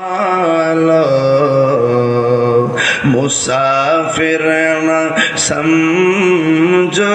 लो मुसाफिर न समझो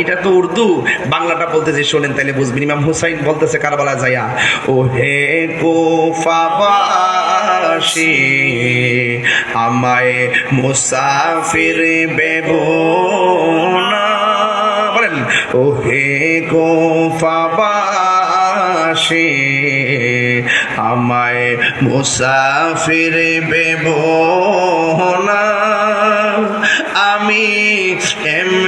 এটা তো উর্দু। বাংলাটা বলতেছে, শোনেন তাহলে বুঝবেন। ইমাম হুসাইন বলতেছে কারবালা যায়া ও হে কোফাবাসী আমায় মুসাফির বেবোনা বলেন ও হে কোফাবাসী আমায় মুসাফির বেবোনা আমি এমনিতে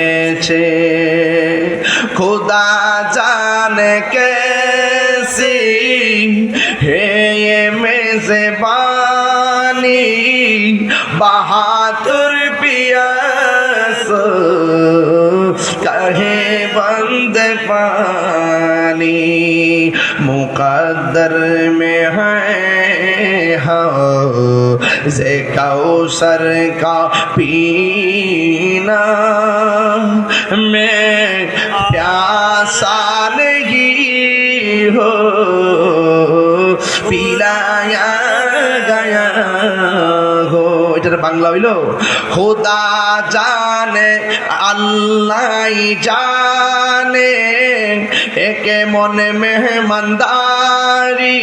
कैसी है ये मेजबानी, बहादुर पियास, कहे बंद पानी, मुकद्दर में है हाँ से कौसर का पीना, मैं प्यासा नहीं हो গায়া হো। এটার বাংলা হইল হোদা জানে আল্লাহ জানে। একে মনে মেহমানদারি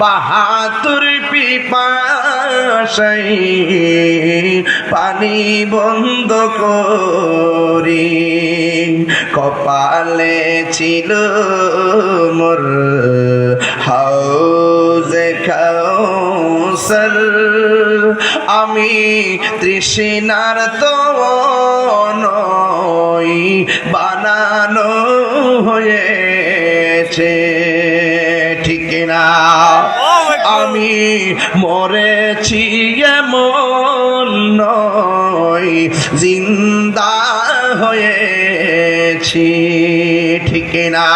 বাহাতুর পিপাসাই, পানি বন্ধ করি। কপালে ছিল মোর হাউজে কাউসার। আমি তৃষ্ণার তো নই, বানানো হয়েছে ঠিক না। আমি মরেছি এমন জিন্দা হয়েছি ঠিক না।